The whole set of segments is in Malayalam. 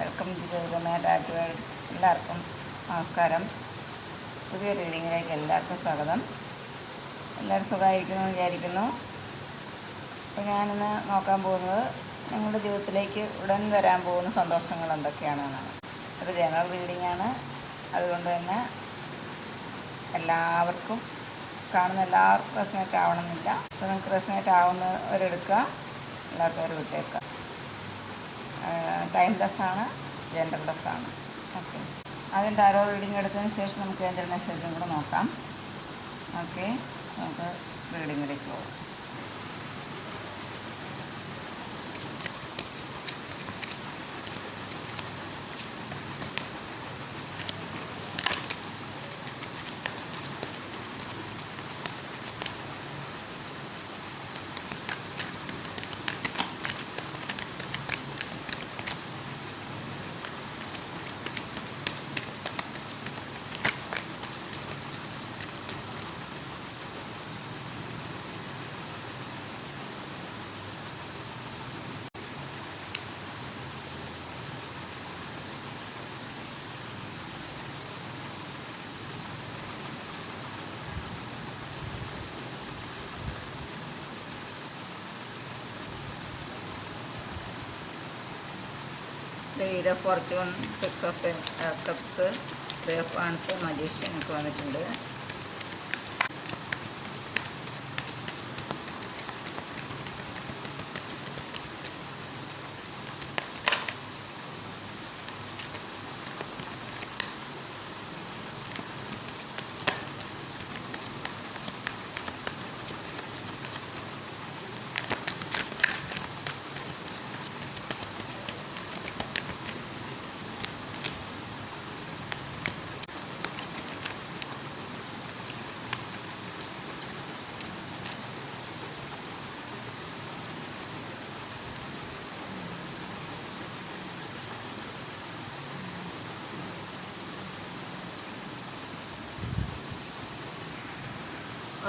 വെൽക്കം ടു ജ്യോതികമയ ടാറ്റ് എല്ലാവർക്കും നമസ്കാരം. പുതിയ റീഡിങ്ങിലേക്ക് എല്ലാവർക്കും സ്വാഗതം. എല്ലാവരും സുഖമായിരിക്കുന്നു എന്ന് വിചാരിക്കുന്നു. അപ്പോൾ ഞാനിന്ന് നോക്കാൻ പോകുന്നത് നിങ്ങളുടെ ജീവിതത്തിലേക്ക് ഉടൻ വരാൻ പോകുന്ന സന്തോഷങ്ങൾ എന്തൊക്കെയാണെന്നാണ് ഒരു ജനറൽ റീഡിംഗ് ആണ്. അതുകൊണ്ട് തന്നെ എല്ലാവർക്കും കാണുന്ന എല്ലാവർക്കും റെസിനേറ്റ് ആവണമെന്നില്ല. അപ്പോൾ നിങ്ങൾക്ക് റെസിനേറ്റ് ആവുന്നവരെടുക്കുക അല്ലാത്തവർ വിട്ടേക്കുക. ടൈംലെസ് ആണ് ജെൻഡർ ആണ്. ഓക്കെ അതിന്റെ ആരോ റീഡിംഗ് എടുത്തതിന് ശേഷം നമുക്ക് ഏഞ്ചൽ മെസ്സേജും കൂടെ നോക്കാം. ഓക്കെ നമുക്ക് റീഡിങ്ങിലേക്ക് പോകാം. Wheel of fortune six of cups three of wands magician ഒക്കെ വന്നിട്ടുണ്ട്.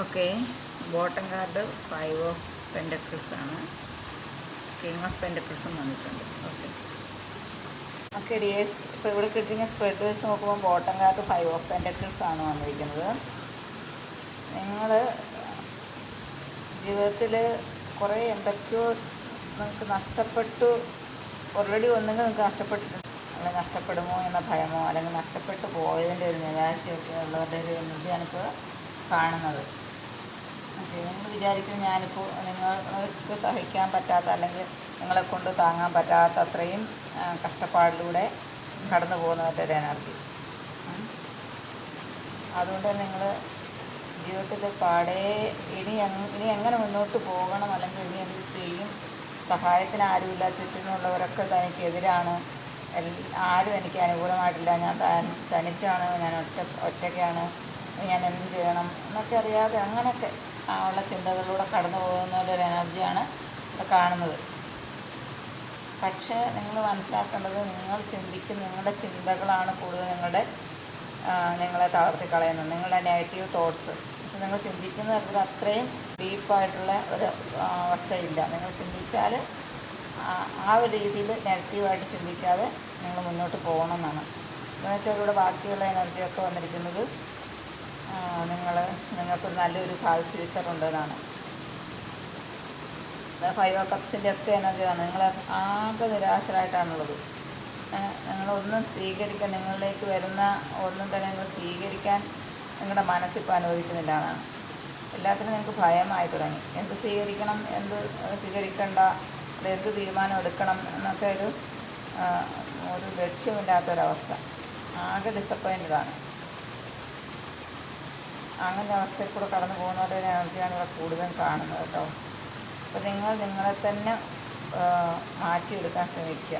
Okay. Bottom card five of pentacles ആണ്. കിങ് ഓഫ് പെൻഡക്കിൾസും വന്നിട്ടുണ്ട്. ഓക്കെ. Okay dears. ഇപ്പോൾ ഇവിടെ കിട്ടിയ സ്പ്രെഡ് വെച്ച് നോക്കുമ്പോൾ bottom card five of pentacles ആണ് വന്നിരിക്കുന്നത്. നിങ്ങൾ ജീവിതത്തിൽ കുറേ എന്തൊക്കെയോ നിങ്ങൾക്ക് നഷ്ടപ്പെട്ടു ഓൾറെഡി ഒന്നെങ്കിൽ നിങ്ങൾക്ക് നഷ്ടപ്പെട്ടിട്ടുണ്ട്. അല്ലെങ്കിൽ നഷ്ടപ്പെടുമോ എന്ന ഭയമോ അല്ലെങ്കിൽ നഷ്ടപ്പെട്ടു പോയതിന്റെ ഒരു നിരാശയൊക്കെ ഉള്ളവരുടെ ഒരു എനർജിയാണ് ഇപ്പോൾ കാണുന്നത്. നിങ്ങൾ വിചാരിക്കുന്നത് ഞാനിപ്പോൾ നിങ്ങൾക്ക് സഹിക്കാൻ പറ്റാത്ത അല്ലെങ്കിൽ നിങ്ങളെ കൊണ്ട് താങ്ങാൻ പറ്റാത്ത അത്രയും കഷ്ടപ്പാടിലൂടെ കടന്നു പോകുന്നവരുടെ ഒരു എനർജി. അതുകൊണ്ട് നിങ്ങൾ ജീവിതത്തിൽ പാടേ ഇനി ഇനി എങ്ങനെ മുന്നോട്ട് പോകണം അല്ലെങ്കിൽ ഇനി എന്ത് ചെയ്യും? സഹായത്തിന് ആരുമില്ല ചുറ്റിനുള്ളവരൊക്കെ തനിക്കെതിരാണ്. ആരും എനിക്ക് അനുകൂലമായിട്ടില്ല. ഞാൻ തനിച്ചാണ് ഞാൻ ഒറ്റ ഒറ്റയ്ക്കാണ്. ഞാൻ എന്ത് ചെയ്യണം? എന്നൊക്കെ അറിയാതെ അങ്ങനെയൊക്കെ ഉള്ള ചിന്തകളിലൂടെ കടന്നു പോകുന്ന ഒരു എനർജിയാണ് ഇവിടെ കാണുന്നത്. പക്ഷേ നിങ്ങൾ മനസ്സിലാക്കേണ്ടത് നിങ്ങൾ ചിന്തിക്കുന്ന നിങ്ങളുടെ ചിന്തകളാണ് കൂടുതൽ നിങ്ങളുടെ നിങ്ങളെ തളർത്തി കളയുന്നത്. നിങ്ങളുടെ നെഗറ്റീവ് തോട്ട്സ് പക്ഷെ നിങ്ങൾ ചിന്തിക്കുന്ന തരത്തിൽ അത്രയും ഡീപ്പായിട്ടുള്ള ഒരു അവസ്ഥയില്ല. നിങ്ങൾ ചിന്തിച്ചാൽ ആ ഒരു രീതിയിൽ നെഗറ്റീവായിട്ട് ചിന്തിക്കാതെ നിങ്ങൾ മുന്നോട്ട് പോകണം എന്നാണ്. എന്നുവെച്ചാൽ ഇവിടെ ബാക്കിയുള്ള എനർജിയൊക്കെ വന്നിരിക്കുന്നത് നിങ്ങൾ നിങ്ങൾക്കൊരു നല്ലൊരു ഭാവി ഫ്യൂച്ചർ ഉണ്ടെന്നാണ്. ഫൈവ് ഓ കപ്സിന്റെ ഒക്കെ എനർജിയാണ് നിങ്ങൾ ആകെ നിരാശരായിട്ടാണുള്ളത്. നിങ്ങളൊന്നും സ്വീകരിക്കാൻ നിങ്ങളിലേക്ക് വരുന്ന ഒന്നും തന്നെ നിങ്ങൾ സ്വീകരിക്കാൻ നിങ്ങളുടെ മനസ്സിപ്പോൾ അനുവദിക്കുന്നില്ല എന്നാണ്. എല്ലാത്തിനും നിങ്ങൾക്ക് ഭയമായി തുടങ്ങി. എന്ത് സ്വീകരിക്കണം എന്ത് സ്വീകരിക്കേണ്ട എന്ത് തീരുമാനം എടുക്കണം എന്നൊക്കെ ഒരു ഒരു ലക്ഷ്യമില്ലാത്തൊരവസ്ഥ. ആകെ ഡിസപ്പോയിന്റഡാണ് അങ്ങനെ അവസ്ഥയിൽ കൂടെ കടന്നു പോകുന്നവരുടെ എനർജിയാണ് ഇവിടെ കൂടുതലും കാണുന്നത് കേട്ടോ. അപ്പോൾ നിങ്ങൾ നിങ്ങളെ തന്നെ മാറ്റിയെടുക്കാൻ ശ്രമിക്കുക.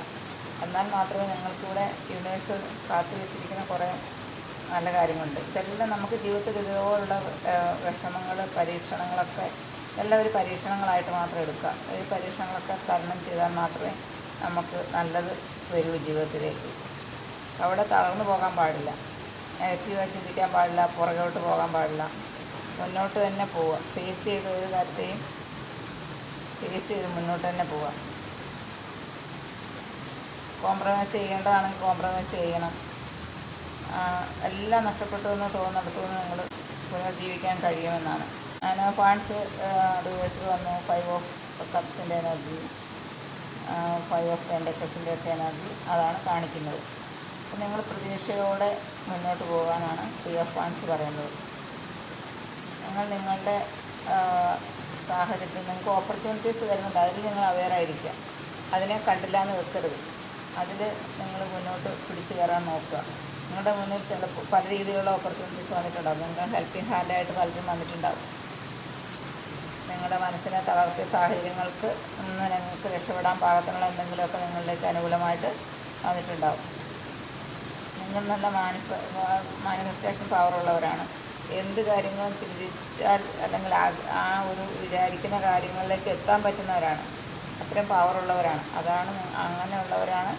എന്നാൽ മാത്രമേ നിങ്ങൾക്കിവിടെ യൂണിവേഴ്സ് കാത്തു വെച്ചിരിക്കുന്ന കുറേ നല്ല കാര്യങ്ങളുണ്ട്. ഇതെല്ലാം നമുക്ക് ജീവിതത്തിൽ ഇതുപോലുള്ള വിഷമങ്ങൾ പരീക്ഷണങ്ങളൊക്കെ എല്ലാം ഒരു പരീക്ഷണങ്ങളായിട്ട് മാത്രം എടുക്കുക. ഈ പരീക്ഷണങ്ങളൊക്കെ തരണം ചെയ്താൽ മാത്രമേ നമുക്ക് നല്ലത് വരൂ ജീവിതത്തിലേക്ക്. അവിടെ തളർന്നു പോകാൻ പാടില്ല. നെഗറ്റീവായി ചിന്തിക്കാൻ പാടില്ല പുറകോട്ട് പോകാൻ പാടില്ല. മുന്നോട്ട് തന്നെ പോവുക. ഫേസ് ചെയ്ത് ഒരു കാര്യത്തെയും ഫേസ് ചെയ്ത് മുന്നോട്ട് തന്നെ പോവുക. കോംപ്രമൈസ് ചെയ്യേണ്ടതാണെങ്കിൽ കോംപ്രമൈസ് ചെയ്യണം. എല്ലാം നഷ്ടപ്പെട്ടു എന്ന് തോന്നുന്നിടത്തു നിന്ന് നിങ്ങൾ പുനർജീവിക്കാൻ കഴിയുമെന്നാണ്. അങ്ങനെ ഫാൻസ് റിവേഴ്സിൽ വന്നു. ഫൈവ് ഓഫ് കപ്സിന്റെ എനർജി ഫൈവ് ഓഫ് പെൻഡക്കസിന്റെ ഒക്കെ എനർജി അതാണ് കാണിക്കുന്നത്. അപ്പം നിങ്ങൾ പ്രതീക്ഷയോടെ മുന്നോട്ട് പോകാനാണ് ഫ്രീ ഓഫ് ഫണ്ട്സ് പറയുന്നത്. നിങ്ങൾ നിങ്ങളുടെ സാഹചര്യത്തിൽ നിങ്ങൾക്ക് ഓപ്പർച്യൂണിറ്റീസ് വരുന്നുണ്ട്. അതിൽ നിങ്ങൾ അവെയർ ആയിരിക്കുക. അതിനെ കണ്ടില്ല എന്ന് വെക്കരുത്. അതിൽ നിങ്ങൾ മുന്നോട്ട് പിടിച്ചു കയറാൻ നോക്കുക. നിങ്ങളുടെ മുന്നിൽ ചിലപ്പോൾ പല രീതിയിലുള്ള ഓപ്പർച്യൂണിറ്റീസ് വന്നിട്ടുണ്ടാകും നിങ്ങൾക്ക് ഹെൽപ്പിംഗ് ഹാൻഡായിട്ട് പലരും വന്നിട്ടുണ്ടാകും നിങ്ങളുടെ മനസ്സിനെ തളർത്തിയ സാഹചര്യങ്ങൾക്ക് നിന്ന് നിങ്ങൾക്ക് രക്ഷപ്പെടാൻ പാകത്തിനുള്ള എന്തെങ്കിലുമൊക്കെ നിങ്ങളിലേക്ക് അനുകൂലമായിട്ട് വന്നിട്ടുണ്ടാകും നിങ്ങൾ നല്ല മാനിഫ മാനിഫെസ്റ്റേഷൻ പവറുള്ളവരാണ്. എന്ത് കാര്യങ്ങളും ചിന്തിച്ചാൽ അല്ലെങ്കിൽ ആ ഒരു വിചാരിക്കുന്ന കാര്യങ്ങളിലേക്ക് എത്താൻ പറ്റുന്നവരാണ്. അത്രയും പവറുള്ളവരാണ്. അതാണ് അങ്ങനെയുള്ളവരാണ്.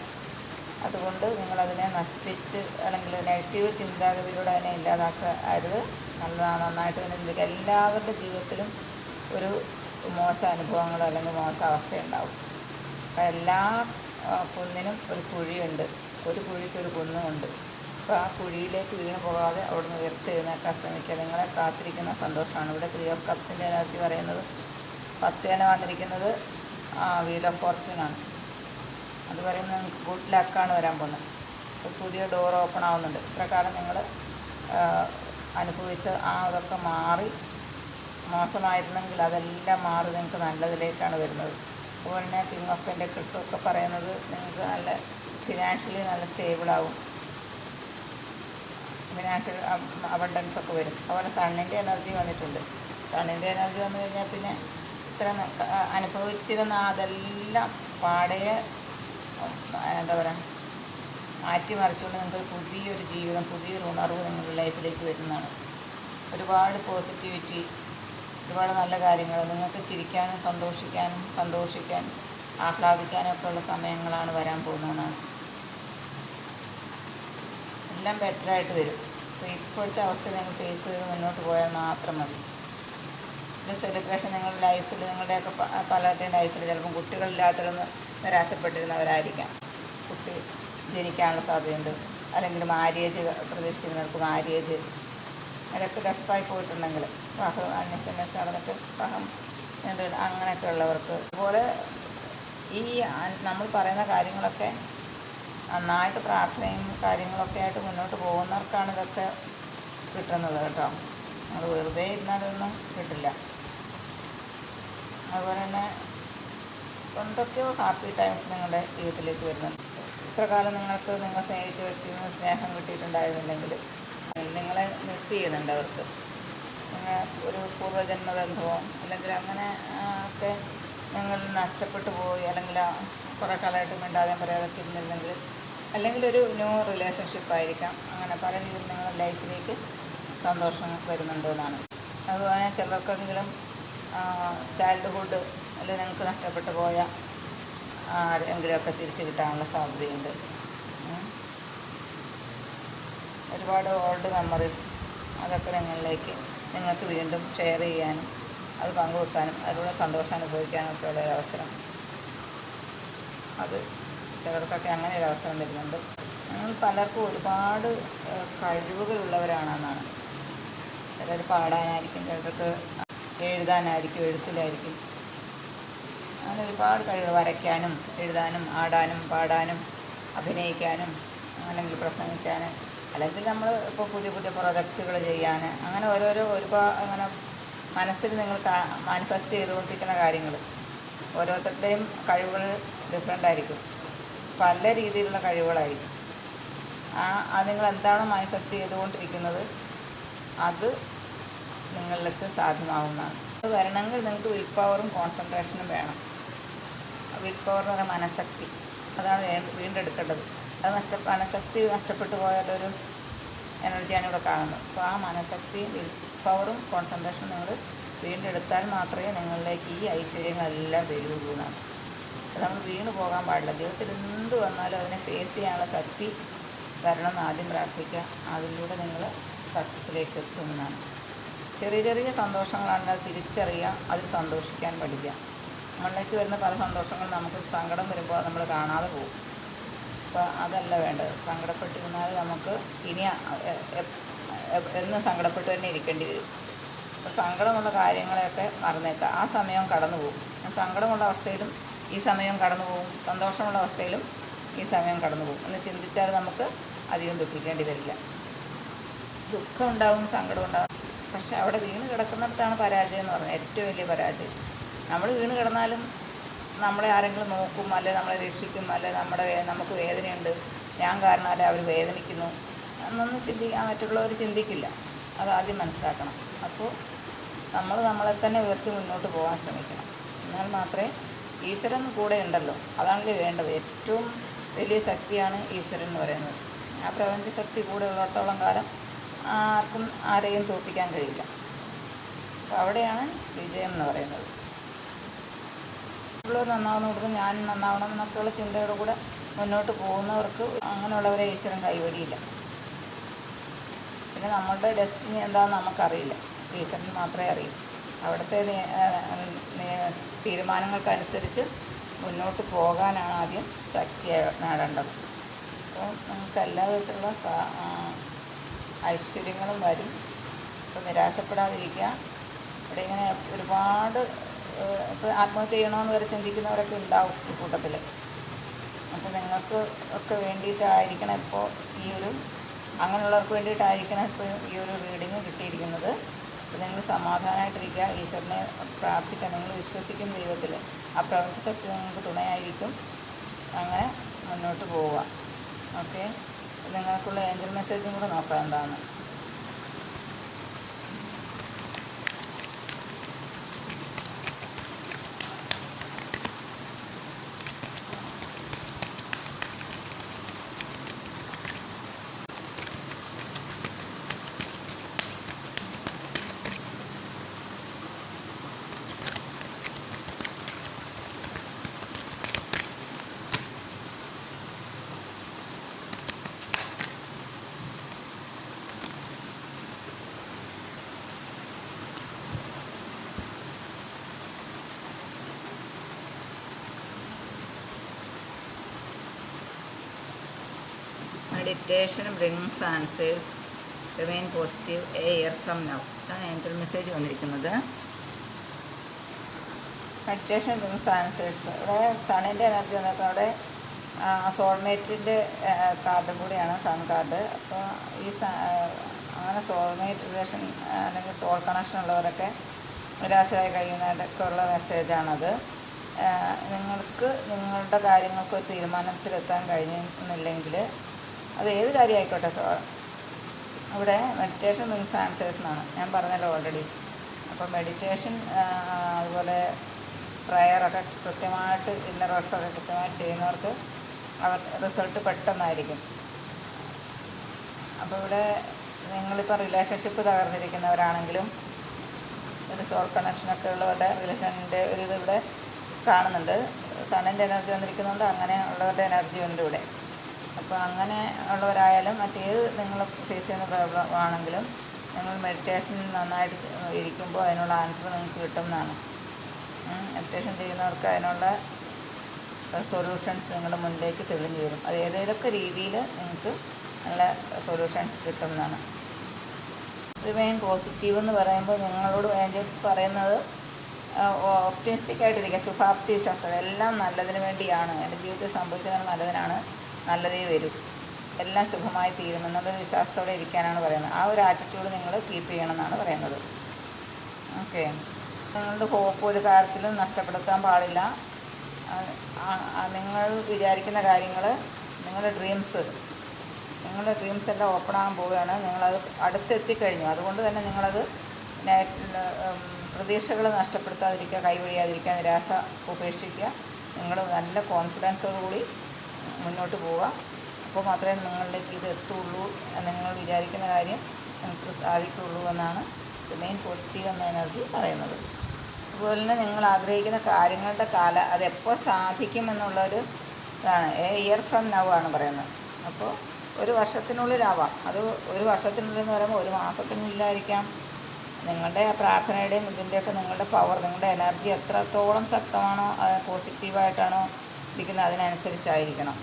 അതുകൊണ്ട് നിങ്ങളതിനെ നശിപ്പിച്ച് അല്ലെങ്കിൽ നെഗറ്റീവ് ചിന്താഗതിയിലൂടെ അതിനെ ഇല്ലാതാക്കരുത് നല്ലതാണ് നന്നായിട്ട് തന്നെ ചിന്തിക്കുക. എല്ലാവരുടെ ജീവിതത്തിലും ഒരു മോശം അനുഭവങ്ങളോ അല്ലെങ്കിൽ മോശം അവസ്ഥയുണ്ടാവും. എല്ലാ കുന്നിനും ഒരു കുഴിയുണ്ട്. ഒരു കുഴിക്ക് ഒരു കുന്നുമുണ്ട്. അപ്പോൾ ആ കുഴിയിലേക്ക് വീണ് പോകാതെ അവിടുന്ന് ഉയർത്തെഴുന്നേക്കാൻ ശ്രമിക്കുക. നിങ്ങളെ കാത്തിരിക്കുന്ന സന്തോഷമാണ്. ഇവിടെ ത്രീ ഓഫ് കപ്സിന്റെ എനർജി പറയുന്നത് ഫസ്റ്റ് തന്നെ വന്നിരിക്കുന്നത് വീൽ ഓഫ് ഫോർച്യൂണാണ് അത് പറയുമ്പോൾ നിങ്ങൾക്ക് ഗുഡ് ലക്കാണ് വരാൻ പോകുന്നത്. ഒരു പുതിയ ഡോർ ഓപ്പൺ ആവുന്നുണ്ട്. ഇത്ര കാലം നിങ്ങൾ അനുഭവിച്ച ആ അതൊക്കെ മാറി മോശമായിരുന്നെങ്കിൽ അതെല്ലാം മാറി നിങ്ങൾക്ക് നല്ലതിലേക്കാണ് വരുന്നത്. അതുപോലെ തന്നെ കിങ് ഓഫ് പെൻഡക്കിൾസും ഒക്കെ പറയുന്നത് നിങ്ങൾക്ക് നല്ല ഫിനാൻഷ്യലി നല്ല സ്റ്റേബിളാവും ഫിനാൻഷ്യൽ അബണ്ടൻസ് ഒക്കെ വരും. അതുപോലെ സണ്ണിന്റെ എനർജി വന്നിട്ടുണ്ട്. സണ്ണിന്റെ എനർജി വന്നു കഴിഞ്ഞാൽ പിന്നെ ഇത്ര അനുഭവിച്ചിരുന്ന അതെല്ലാം പാടെ ഉം, എന്താ പറയുക മാറ്റിമറിച്ചുകൊണ്ട് നിങ്ങൾക്ക് പുതിയൊരു ജീവിതം പുതിയൊരു ഉണർവ് നിങ്ങളുടെ ലൈഫിലേക്ക് വരുന്നതാണ്. ഒരുപാട് പോസിറ്റിവിറ്റി ഒരുപാട് നല്ല കാര്യങ്ങൾ നിങ്ങൾക്ക് ചിരിക്കാനും സന്തോഷിക്കാനും സന്തോഷിക്കാനും ആഹ്ലാദിക്കാനും ഒക്കെ ഉള്ള സമയങ്ങളാണ് വരാൻ പോകുന്നതെന്നാണ്. എല്ലാം ബെറ്ററായിട്ട് വരും. അപ്പോൾ ഇപ്പോഴത്തെ അവസ്ഥ നിങ്ങൾ ഫേസ് ചെയ്ത് മുന്നോട്ട് പോയാൽ മാത്രം മതി. പിന്നെ സെലിബ്രേഷൻ നിങ്ങളുടെ ലൈഫിൽ നിങ്ങളുടെയൊക്കെ പലരുടെയും ലൈഫിൽ ചിലപ്പം കുട്ടികളില്ലാത്തതൊന്ന് നിരാശപ്പെട്ടിരുന്നവരായിരിക്കാം. കുട്ടി ജനിക്കാനുള്ള സാധ്യതയുണ്ട്. അല്ലെങ്കിൽ മാര്യേജ് പ്രതീക്ഷിച്ചിരുന്നവർക്ക് മാര്യേജ് അതിലൊക്കെ ഡെസ്പായി പോയിട്ടുണ്ടെങ്കിൽ വിവാഹം അന്വേഷണം അന്വേഷണം നടന്നിട്ട് വിവാഹം അങ്ങനെയൊക്കെ ഉള്ളവർക്ക് അതുപോലെ ഈ നമ്മൾ പറയുന്ന കാര്യങ്ങളൊക്കെ നന്നായിട്ട് പ്രാർത്ഥനയും കാര്യങ്ങളൊക്കെ ആയിട്ട് മുന്നോട്ട് പോകുന്നവർക്കാണ് ഇതൊക്കെ കിട്ടുന്നത് കേട്ടോ. നമ്മൾ വെറുതെ ഇരുന്നാലൊന്നും കിട്ടില്ല. അതുപോലെ തന്നെ എന്തൊക്കെയോ ഹാപ്പി ടൈംസ് നിങ്ങളുടെ ജീവിതത്തിലേക്ക് വരുന്നുണ്ട്. ഇത്ര കാലം നിങ്ങൾക്ക് നിങ്ങൾ സ്നേഹിച്ച വ്യക്തിയിൽ നിന്ന് സ്നേഹം കിട്ടിയിട്ടുണ്ടായിരുന്നില്ലെങ്കിൽ നിങ്ങളെ മിസ് ചെയ്യുന്നുണ്ട് അവർക്ക്. അങ്ങനെ ഒരു പൂർവജന്മ ബന്ധമോ അല്ലെങ്കിൽ അങ്ങനെ ഒക്കെ നിങ്ങൾ നഷ്ടപ്പെട്ടു പോയി അല്ലെങ്കിൽ കുറേ കാലമായിട്ട് മിണ്ടാതെ പറയാതൊക്കെ ഇരുന്നിരുന്നെങ്കിൽ അല്ലെങ്കിൽ ഒരു ന്യൂ റിലേഷൻഷിപ്പ് ആയിരിക്കാം. അങ്ങനെ പല രീതിയിൽ നിങ്ങളുടെ ലൈഫിലേക്ക് സന്തോഷം വരുന്നുണ്ടോ എന്നാണ്. അതുപോലെ ചിലർക്കെങ്കിലും ചൈൽഡ്ഹുഡ് അല്ലെങ്കിൽ നിങ്ങൾക്ക് നഷ്ടപ്പെട്ടു പോയ ആരെങ്കിലുമൊക്കെ തിരിച്ചു കിട്ടാനുള്ള സാധ്യതയുണ്ട്. ഒരുപാട് ഓൾഡ് മെമ്മറീസ് അതൊക്കെ നിങ്ങളിലേക്ക് നിങ്ങൾക്ക് വീണ്ടും ഷെയർ ചെയ്യാനും അത് പങ്കുവെക്കാനും അതിലൂടെ സന്തോഷം അനുഭവിക്കാനും ഒക്കെ ഒരു അവസരം. അത് ചിലർക്കൊക്കെ അങ്ങനെ ഒരു അവസരം വരുന്നുണ്ട്. നമ്മൾ പലർക്കും ഒരുപാട് കഴിവുകളുള്ളവരാണെന്നാണ്. ചിലർ പാടാനായിരിക്കും ചിലർക്ക് എഴുതാനായിരിക്കും എഴുത്തിലായിരിക്കും. അങ്ങനെ ഒരുപാട് കഴിവ് വരയ്ക്കാനും എഴുതാനും ആടാനും പാടാനും അഭിനയിക്കാനും അല്ലെങ്കിൽ പ്രസംഗിക്കാനും അല്ലെങ്കിൽ നമ്മൾ ഇപ്പോൾ പുതിയ പുതിയ പ്രൊജക്റ്റുകൾ ചെയ്യാൻ അങ്ങനെ ഓരോരോ ഒരുപാട് അങ്ങനെ മനസ്സിൽ നിങ്ങൾ മാനിഫെസ്റ്റ് ചെയ്തുകൊണ്ടിരിക്കുന്ന കാര്യങ്ങൾ. ഓരോരുത്തരുടെയും കഴിവുകൾ ഡിഫറെന്റ് ആയിരിക്കും. പല രീതിയിലുള്ള കഴിവുകളായിരിക്കും. ആ അത് നിങ്ങൾ എന്താണ് മാനിഫെസ്റ്റ് ചെയ്തുകൊണ്ടിരിക്കുന്നത്? അത് നിങ്ങളിലേക്ക് സാധ്യമാവുന്നതാണ്. അത് വരണമെങ്കിൽ നിങ്ങൾക്ക് വിൽ പവറും കോൺസെൻട്രേഷനും വേണം. വിൽ പവർ എന്ന് പറയുന്ന മനഃശക്തി. അതാണ് വീണ്ടെടുക്കേണ്ടത്. അത് നഷ്ട മനഃശക്തി നഷ്ടപ്പെട്ടു പോയാലൊരു എനർജിയാണ് ഇവിടെ കാണുന്നത്. അപ്പോൾ ആ മനഃശക്തിയും വിൽ പവറും കോൺസെൻട്രേഷനും നിങ്ങൾ വീണ്ടെടുത്താൽ മാത്രമേ നിങ്ങളിലേക്ക് ഈ ഐശ്വര്യങ്ങളെല്ലാം വരുള്ളൂ എന്നാണ്. നമ്മൾ വീണ് പോകാൻ പാടില്ല. ജീവിതത്തിൽ എന്ത് വന്നാലും അതിനെ ഫേസ് ചെയ്യാനുള്ള ശക്തി തരണമെന്ന് ആദ്യം പ്രാർത്ഥിക്കുക. അതിലൂടെ നിങ്ങൾ സക്സസ്സിലേക്ക് എത്തുമെന്നാണ് ചെറിയ ചെറിയ സന്തോഷങ്ങളാണ് തിരിച്ചറിയുക അതിൽ സന്തോഷിക്കാൻ പഠിക്കുക. നമ്മളിലേക്ക് വരുന്ന പല സന്തോഷങ്ങളും നമുക്ക് സങ്കടം വരുമ്പോൾ നമ്മൾ കാണാതെ പോകും. അപ്പോൾ അതല്ല വേണ്ടത്. സങ്കടപ്പെട്ടിരുന്നാൽ നമുക്ക് ഇനി എന്നും സങ്കടപ്പെട്ട് തന്നെ ഇരിക്കേണ്ടി വരും. അപ്പോൾ സങ്കടമുള്ള കാര്യങ്ങളെയൊക്കെ മറന്നേക്കുക. ആ സമയം കടന്നു പോകും സങ്കടമുള്ള അവസ്ഥയിലും ഈ സമയം കടന്നു പോകും. സന്തോഷമുള്ള അവസ്ഥയിലും ഈ സമയം കടന്നു പോകും. എന്ന് ചിന്തിച്ചാൽ നമുക്ക് അധികം ദുഃഖിക്കേണ്ടി വരില്ല. ദുഃഖം ഉണ്ടാകും സങ്കടം ഉണ്ടാകും പക്ഷെ അവിടെ വീണ് കിടക്കുന്നിടത്താണ് പരാജയം എന്ന് പറയുന്നത് ഏറ്റവും വലിയ പരാജയം. നമ്മൾ വീണ് കിടന്നാലും നമ്മളെ ആരെങ്കിലും നോക്കും അല്ലെ നമ്മളെ രക്ഷിക്കും അല്ലെ നമ്മുടെ നമുക്ക് വേദനയുണ്ട്. ഞാൻ കാരണമല്ലേ അവർ വേദനിക്കുന്നു? എന്നൊന്നും ചിന്തിക്കാൻ മറ്റുള്ളവർ ചിന്തിക്കില്ല. അത് ആദ്യം മനസ്സിലാക്കണം. അപ്പോൾ നമ്മൾ നമ്മളെ തന്നെ ഉയർത്തി മുന്നോട്ട് പോകാൻ ശ്രമിക്കണം. എന്നാൽ മാത്രമേ ഈശ്വരൻ കൂടെ ഉണ്ടല്ലോ. അതാണല്ലേ വേണ്ടത്. ഏറ്റവും വലിയ ശക്തിയാണ് ഈശ്വരൻ എന്ന് പറയുന്നത്. ആ പ്രപഞ്ച ശക്തി കൂടെ ഉള്ളിടത്തോളം കാലം ആർക്കും ആരെയും തോൽപ്പിക്കാൻ കഴിയില്ല. അപ്പോൾ അവിടെയാണ് വിജയം എന്ന് പറയുന്നത്. മറ്റുള്ളവർ നന്നാവുന്ന കൊടുത്ത് ഞാൻ നന്നാവണം എന്നൊക്കെയുള്ള ചിന്തയോടെ കൂടെ മുന്നോട്ട് പോകുന്നവർക്ക് അങ്ങനെയുള്ളവരെ ഈശ്വരൻ കൈവടിയില്ല പിന്നെ നമ്മളുടെ ഡെസ്റ്റിനി എന്താണെന്ന് നമുക്കറിയില്ല. ഈശ്വരൻ മാത്രമേ അറിയൂ. അവിടുത്തെ തീരുമാനങ്ങൾക്കനുസരിച്ച് മുന്നോട്ട് പോകാനാണ് ആദ്യം ശക്തി നേടേണ്ടത്. അപ്പോൾ നമുക്ക് എല്ലാ വിധത്തിലുള്ള ഐശ്വര്യങ്ങളും വരും. അപ്പോൾ നിരാശപ്പെടാതിരിക്കുക. ഇവിടെ ഇങ്ങനെ ഒരുപാട് ഇപ്പോൾ ആത്മഹത്യ ചെയ്യണമെന്ന് വരെ ചിന്തിക്കുന്നവരൊക്കെ ഉണ്ടാവും ഈ കൂട്ടത്തിൽ അപ്പോൾ നിങ്ങൾക്ക് ഒക്കെ വേണ്ടിയിട്ടായിരിക്കണം ഇപ്പോൾ ഈ ഒരു അങ്ങനെയുള്ളവർക്ക് വേണ്ടിയിട്ടായിരിക്കണം ഇപ്പോൾ ഈ ഒരു റീഡിങ് കിട്ടിയിരിക്കുന്നത്. അപ്പോൾ നിങ്ങൾ സമാധാനമായിട്ടിരിക്കുക ഈശ്വരനെ പ്രാർത്ഥിക്കുക. നിങ്ങൾ വിശ്വസിക്കുന്ന ദൈവത്തിൽ. ആ പ്രവൃത്തി ശക്തി നിങ്ങൾക്ക് തുണയായിരിക്കും. അങ്ങനെ മുന്നോട്ട് പോവുക. ഓക്കെ? നിങ്ങൾക്കുള്ള ഏഞ്ചൽ മെസ്സേജും കൂടെ നോക്കാം. എന്താണ്? Meditation brings answers remain positive a year from now ഇതാണ് ഏഞ്ചൽ മെസ്സേജ് വന്നിരിക്കുന്നത്. മെഡിറ്റേഷൻ ബ്രിങ്സ് ആൻസേഴ്സ് ഇവിടെ സണിന്റെ എനർജി വന്നപ്പോൾ അവിടെ സോൾമേറ്റിന്റെ കാർഡും കൂടിയാണ് സൺ കാർഡ് അപ്പോൾ ഈ അങ്ങനെ സോൾമേറ്റ് റിലേഷൻ അല്ലെങ്കിൽ സോൾ കണക്ഷൻ ഉള്ളവരൊക്കെ നിരാശരായി കഴിയുന്നതൊക്കെ ഉള്ള മെസ്സേജാണത് നിങ്ങൾക്ക് നിങ്ങളുടെ കാര്യങ്ങൾക്ക് ഒരു തീരുമാനത്തിലെത്താൻ കഴിഞ്ഞില്ലെങ്കിൽ അത് ഏത് കാര്യമായിക്കോട്ടെ സോ അവിടെ മെഡിറ്റേഷൻ മീൻസ് ആൻസേഴ്സ് എന്നാണ്. ഞാൻ പറഞ്ഞല്ലോ ഓൾറെഡി അപ്പോൾ മെഡിറ്റേഷൻ അതുപോലെ പ്രയറൊക്കെ കൃത്യമായിട്ട് ഇന്നർ വർക്ക്സൊക്കെ കൃത്യമായിട്ട് ചെയ്യുന്നവർക്ക് അവർ റിസൾട്ട് പെട്ടെന്നായിരിക്കും. അപ്പോൾ ഇവിടെ നിങ്ങളിപ്പോൾ റിലേഷൻഷിപ്പ് തകർന്നിരിക്കുന്നവരാണെങ്കിലും ഒരു സോൾ കണക്ഷനൊക്കെ ഉള്ളവരുടെ റിലേഷന്റെ ഒരു ഇത് ഇവിടെ കാണുന്നുണ്ട്. സണ്ണിന്റെ എനർജി വന്നിരിക്കുന്നുണ്ട് അങ്ങനെ ഉള്ളവരുടെ എനർജി ഉണ്ട് ഇവിടെ. അപ്പോൾ അങ്ങനെ ഉള്ളവരായാലും മറ്റേത് നിങ്ങൾ ഫേസ് ചെയ്യുന്ന പ്രോബ്ലം ആണെങ്കിലും നിങ്ങൾ മെഡിറ്റേഷൻ നന്നായിട്ട് ഇരിക്കുമ്പോൾ അതിനുള്ള ആൻസർ നിങ്ങൾക്ക് കിട്ടും എന്നാണ് മെഡിറ്റേഷൻ ചെയ്യുന്നവർക്ക് അതിനുള്ള സൊല്യൂഷൻസ് നിങ്ങളുടെ മുന്നിലേക്ക് തെളിഞ്ഞു വരും. അത് ഏതെങ്കിലുമൊക്കെ രീതിയിൽ നിങ്ങൾക്ക് നല്ല സൊല്യൂഷൻസ് കിട്ടും എന്നാണ് റിമെയിൻ പോസിറ്റീവ് എന്ന് പറയുമ്പോൾ നിങ്ങളോട് ഏഞ്ചൽസ് പറയുന്നത് ഓപ്റ്റിമിസ്റ്റിക് ആയിട്ടിരിക്കുക. ശുഭാപ്തി വിശ്വാസം എല്ലാം നല്ലതിന് വേണ്ടിയാണ്. എന്റെ ജീവിതത്തിൽ സംഭവിക്കുന്നത് നല്ലതിനാണ്. നല്ലതേ വരൂ. എല്ലാം ശുഭമായി തീരുമെന്നുള്ളൊരു വിശ്വാസത്തോടെ ഇരിക്കാനാണ് പറയുന്നത്. ആ ഒരു ആറ്റിറ്റ്യൂഡ് നിങ്ങൾ കീപ്പ് ചെയ്യണമെന്നാണ് പറയുന്നത്. ഓക്കെ നിങ്ങളുടെ ഹോപ്പ് ഒരു കാര്യത്തിലും നഷ്ടപ്പെടുത്താൻ പാടില്ല. നിങ്ങൾ വിചാരിക്കുന്ന കാര്യങ്ങൾ നിങ്ങളുടെ ഡ്രീംസ് നിങ്ങളുടെ ഡ്രീംസ് എല്ലാം ഓപ്പൺ ആകാൻ പോവുകയാണ്. നിങ്ങളത് അടുത്തെത്തിക്കഴിഞ്ഞു. അതുകൊണ്ട് തന്നെ നിങ്ങളത് പ്രതീക്ഷകൾ നഷ്ടപ്പെടുത്താതിരിക്കുക കൈവഴിയാതിരിക്കുക നിരാശ ഉപേക്ഷിക്കുക. നിങ്ങൾ നല്ല കോൺഫിഡൻസോടുകൂടി മുന്നോട്ട് പോവുക. അപ്പോൾ മാത്രമേ നിങ്ങളിലേക്ക് ഇത് എത്തുള്ളൂ. നിങ്ങൾ വിചാരിക്കുന്ന കാര്യം നിങ്ങൾക്ക് സാധിക്കുള്ളൂ എന്നാണ് മെയിൻ പോസിറ്റീവ് എന്ന എനർജി പറയുന്നത്. അതുപോലെ തന്നെ നിങ്ങൾ ആഗ്രഹിക്കുന്ന കാര്യങ്ങളുടെ കാല അതെപ്പോൾ സാധിക്കുമെന്നുള്ളൊരു ഇതാണ്. എ ഇയർ ഫ്രം നവ് ആണ് പറയുന്നത്. അപ്പോൾ ഒരു വർഷത്തിനുള്ളിലാവാം അത് ഒരു വർഷത്തിനുള്ളിൽ എന്ന് പറയുമ്പോൾ ഒരു മാസത്തിനുള്ളിലായിരിക്കാം. നിങ്ങളുടെ പ്രാർത്ഥനയുടെയും ഇതിന്റെയൊക്കെ നിങ്ങളുടെ പവർ നിങ്ങളുടെ എനർജി എത്രത്തോളം ശക്തമാണോ അത് പോസിറ്റീവായിട്ടാണോ ഇരിക്കുന്നത് അതിനനുസരിച്ചായിരിക്കണം.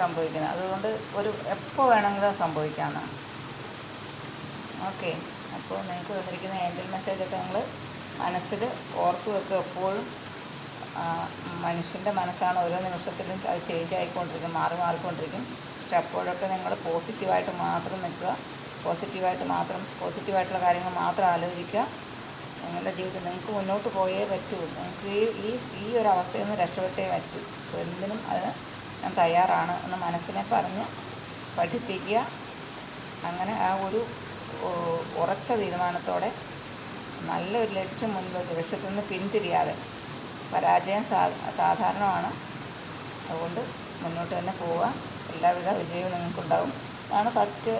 സംഭവിക്കുന്നത്. അതുകൊണ്ട് ഒരു എപ്പോൾ വേണമെങ്കിലും അത് സംഭവിക്കാവുന്നതാണ്. ഓക്കെ. അപ്പോൾ നിങ്ങൾക്ക് തന്നിരിക്കുന്ന ഏഞ്ചൽ മെസ്സേജൊക്കെ നിങ്ങൾ മനസ്സിൽ ഓർത്ത് വെക്കുക. എപ്പോഴും മനുഷ്യന്റെ മനസ്സാണ് ഓരോ നിമിഷത്തിലും അത് ചേഞ്ച് ആയിക്കൊണ്ടിരിക്കും മാറി മാറിക്കൊണ്ടിരിക്കും. പക്ഷെ അപ്പോഴൊക്കെ നിങ്ങൾ പോസിറ്റീവായിട്ട് മാത്രം നിൽക്കുക. പോസിറ്റീവായിട്ട് മാത്രം പോസിറ്റീവായിട്ടുള്ള കാര്യങ്ങൾ മാത്രം ആലോചിക്കുക. നിങ്ങളുടെ ജീവിതത്തിൽ നിങ്ങൾക്ക് മുന്നോട്ട് പോയേ പറ്റൂ നിങ്ങൾക്ക് ഈ ഈ ഈ ഒരു അവസ്ഥയിൽ നിന്ന് രക്ഷപ്പെട്ടേ പറ്റൂ. അപ്പോൾ എന്തിനും അതിന് ഞാൻ തയ്യാറാണ് എന്ന് മനസ്സിനെ പറഞ്ഞ് പഠിപ്പിക്കുക. അങ്ങനെ ആ ഒരു ഉറച്ച തീരുമാനത്തോടെ നല്ലൊരു ലക്ഷ്യം മുൻപ് ലക്ഷ്യത്തിൽ നിന്ന് പിന്തിരിയാതെ പരാജയം സാ സാധാരണമാണ്. അതുകൊണ്ട് മുന്നോട്ട് തന്നെ പോവുക. എല്ലാവിധ വിജയവും നിങ്ങൾക്കുണ്ടാകും അതാണ് ഫസ്റ്റ്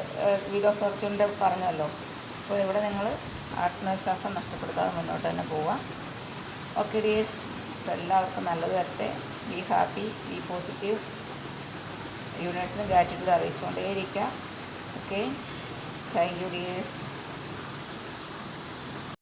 വീൽ ഓഫ് ഫോർച്യൂണിന്റെ പറഞ്ഞല്ലോ. അപ്പോൾ ഇവിടെ നിങ്ങൾ ആത്മവിശ്വാസം നഷ്ടപ്പെടുത്താതെ മുന്നോട്ട് തന്നെ പോവുക. ഓക്കെ ഡിയേഴ്സ് എല്ലാവർക്കും നല്ലത് വരട്ടെ. ബി ഹാപ്പി ബി പോസിറ്റീവ് യൂണിവേഴ്സിന് gratitude അറിയിച്ചുകൊണ്ടേയിരിക്കുക. Okay thank you dears